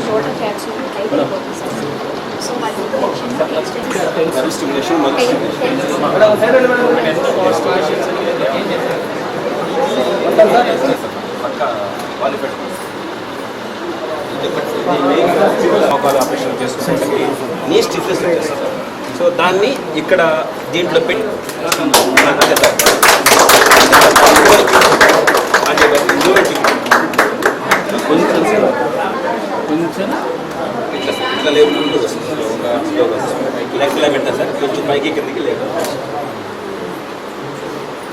Shoulder caps అయిపోతుంది sir so మళ్ళీ operation చేసుకుంటే నీ స్టిఫ్నెస్ వచ్చేస్తుంది సో దాన్ని ఇక్కడ దీంట్లో పెట్టి అదే. కొంచెం. కొంచెం. ఇట్లా సార్. ఇట్లా లేకుండా వస్తుంది. ఇలా ఇలా పెట్టా సార్ కొంచెం పైకి కిందకి లేదు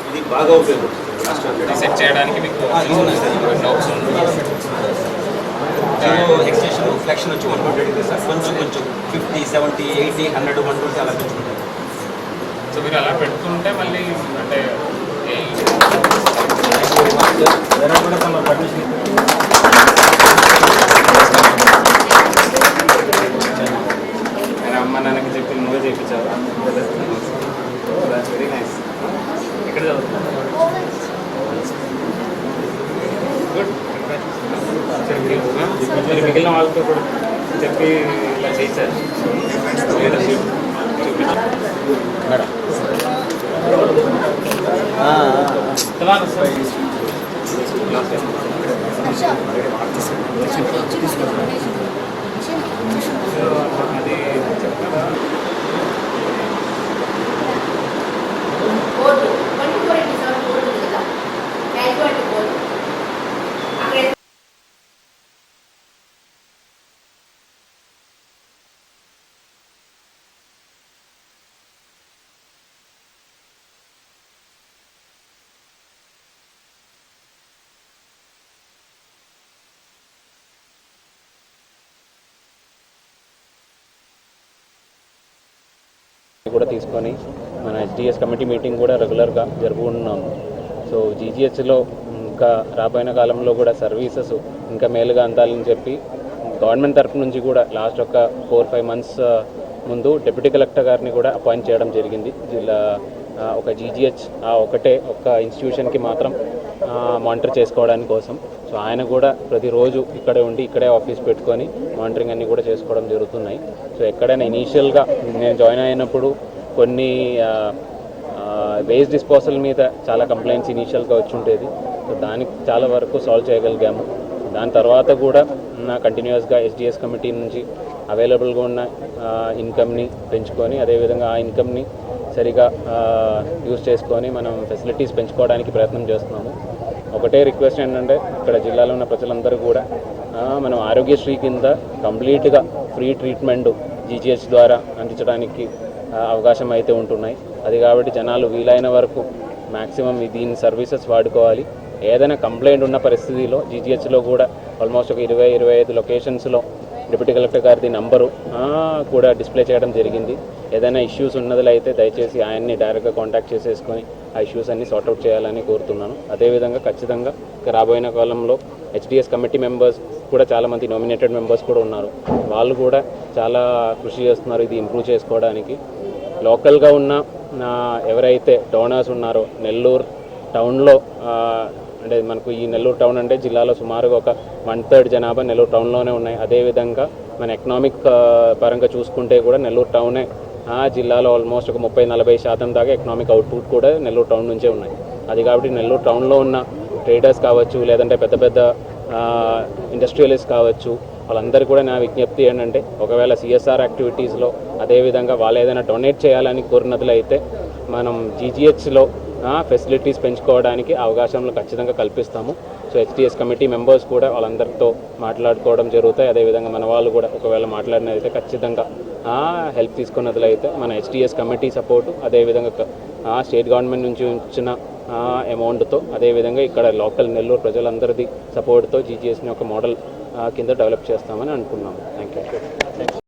ఇది బాగా ఉపయోగపడుతుంది లాస్ట్ సెట్ చేయడానికి మీకు ఎక్స్టెన్షన్ ఫ్లెక్షన్ వచ్చి వన్ ట్వంటీ సార్. కొంచెం కొంచెం fifty seventy eighty hundred one twenty అలా పెంచుకుంటారు సో మీరు అలా పెట్టుకుంటే మళ్ళీ అంటే ఏ? ఆయన మిగిలిన వాళ్ళతో కూడా చెప్పి ఇలా చేయించారు leadership madam Telangana sir last time అది చెప్తారా board twenty four into seven board ఉంది కదా క్యాజువాలిటీ బోర్డు అక్కడ కూడా తీసుకొని మన హెచ్డిఎస్ కమిటీ మీటింగ్ కూడా రెగ్యులర్గా జరుపుకుంటున్నాము సో జీజీహెచ్లో ఇంకా రాబోయే కాలంలో కూడా సర్వీసెస్ ఇంకా మేలుగా అందాలని చెప్పి గవర్నమెంట్ తరఫు నుంచి కూడా లాస్ట్ ఒక ఫోర్ ఫైవ్ మంత్స్ ముందు డిప్యూటీ కలెక్టర్ గారిని కూడా అపాయింట్ చేయడం జరిగింది. జిల్లా uh, ఒక జీజీహెచ్ ఆ ఒకటే ఒక ఇన్స్టిట్యూషన్కి మాత్రం మానిటర్ చేసుకోవడానికి కోసం. సో ఆయన కూడా ప్రతిరోజు ఇక్కడే ఉండి ఇక్కడే ఆఫీస్ పెట్టుకొని మానిటరింగ్ అన్నీ కూడా చేసుకోవడం జరుగుతున్నాయి. సో ఎక్కడైనా ఇనీషియల్గా నేను జాయిన్ అయినప్పుడు కొన్ని వేస్ట్ డిస్పోజల్ మీద చాలా కంప్లైంట్స్ ఇనీషియల్గా వచ్చి ఉండేది. సో దానికి చాలా వరకు సాల్వ్ చేయగలిగాము. దాని తర్వాత కూడా నా కంటిన్యూస్గా ఎస్డిఎస్ కమిటీ నుంచి అవైలబుల్గా ఉన్న ఇన్కమ్ని పెంచుకొని అదేవిధంగా ఆ ఇన్కమ్ని సరిగా యూజ్ చేసుకొని మనం ఫెసిలిటీస్ పెంచుకోవడానికి ప్రయత్నం చేస్తున్నాము. ఒకటే రిక్వెస్ట్ ఏంటంటే ఇక్కడ జిల్లాలో ఉన్న ప్రజలందరూ కూడా మనం ఆరోగ్యశ్రీ కింద కంప్లీట్గా ఫ్రీ ట్రీట్మెంట్ జీజీహెచ్ ద్వారా అందించడానికి అవకాశం అయితే ఉంటున్నాయి. అది కాబట్టి జనాలు వీలైన వరకు మ్యాక్సిమం దీని సర్వీసెస్ వాడుకోవాలి. ఏదైనా కంప్లైంట్ ఉన్న పరిస్థితిలో జీజీహెచ్లో కూడా ఆల్మోస్ట్ ఒక ఇరవై ఇరవై ఐదు లొకేషన్స్లో డిప్యూటీ కలెక్టర్ గారిది నంబరు కూడా డిస్ప్లే చేయడం జరిగింది. ఏదైనా ఇష్యూస్ ఉన్నదిలో అయితే దయచేసి ఆయన్ని డైరెక్ట్గా కాంటాక్ట్ చేసేసుకొని ఆ ఇష్యూస్ అన్ని సార్ట్అవుట్ చేయాలని కోరుతున్నాను. అదేవిధంగా ఖచ్చితంగా రాబోయిన కాలంలో హెచ్డిఎస్ కమిటీ మెంబర్స్ కూడా చాలామంది నామినేటెడ్ మెంబర్స్ కూడా ఉన్నారు. వాళ్ళు కూడా చాలా కృషి చేస్తున్నారు ఇది ఇంప్రూవ్ చేసుకోవడానికి. లోకల్గా ఉన్న ఎవరైతే డోనర్స్ ఉన్నారో నెల్లూరు టౌన్లో అంటే మనకు ఈ నెల్లూరు టౌన్ అంటే జిల్లాలో సుమారుగా ఒక వన్ థర్డ్ జనాభా నెల్లూరు టౌన్లోనే ఉన్నాయి. అదేవిధంగా మన ఎకనామిక్ పరంగా చూసుకుంటే కూడా నెల్లూరు టౌనే ఆ జిల్లాలో ఆల్మోస్ట్ ఒక ముప్పై నలభై శాతం దాకా ఎకనామిక్ అవుట్పుట్ కూడా నెల్లూరు టౌన్ నుంచే ఉన్నాయి. అది కాబట్టి నెల్లూరు టౌన్లో ఉన్న ట్రేడర్స్ కావచ్చు లేదంటే పెద్ద పెద్ద ఇండస్ట్రియలిస్ట్ కావచ్చు వాళ్ళందరూ కూడా నా విజ్ఞప్తి ఏంటంటే ఒకవేళ సిఎస్ఆర్ యాక్టివిటీస్లో అదేవిధంగా వాళ్ళు ఏదైనా డొనేట్ చేయాలని కోరినట్లయితే మనం జీజీహెచ్లో ఫెసిలిటీస్ పెంచుకోవడానికి అవకాశంలో ఖచ్చితంగా కల్పిస్తాము. సో హెచ్డిఎస్ కమిటీ మెంబర్స్ కూడా వాళ్ళందరితో మాట్లాడుకోవడం జరుగుతాయి. అదేవిధంగా మన వాళ్ళు కూడా ఒకవేళ మాట్లాడినదైతే ఖచ్చితంగా హెల్ప్ తీసుకున్నట్లయితే మన హెచ్డిఎస్ కమిటీ సపోర్టు అదేవిధంగా స్టేట్ గవర్నమెంట్ నుంచి ఉంచిన అమౌంట్తో అదేవిధంగా ఇక్కడ లోకల్ నెల్లూరు ప్రజలందరిది సపోర్ట్తో జీజీఎస్ని ఒక మోడల్ కింద డెవలప్ చేస్తామని అనుకున్నాము. Thank you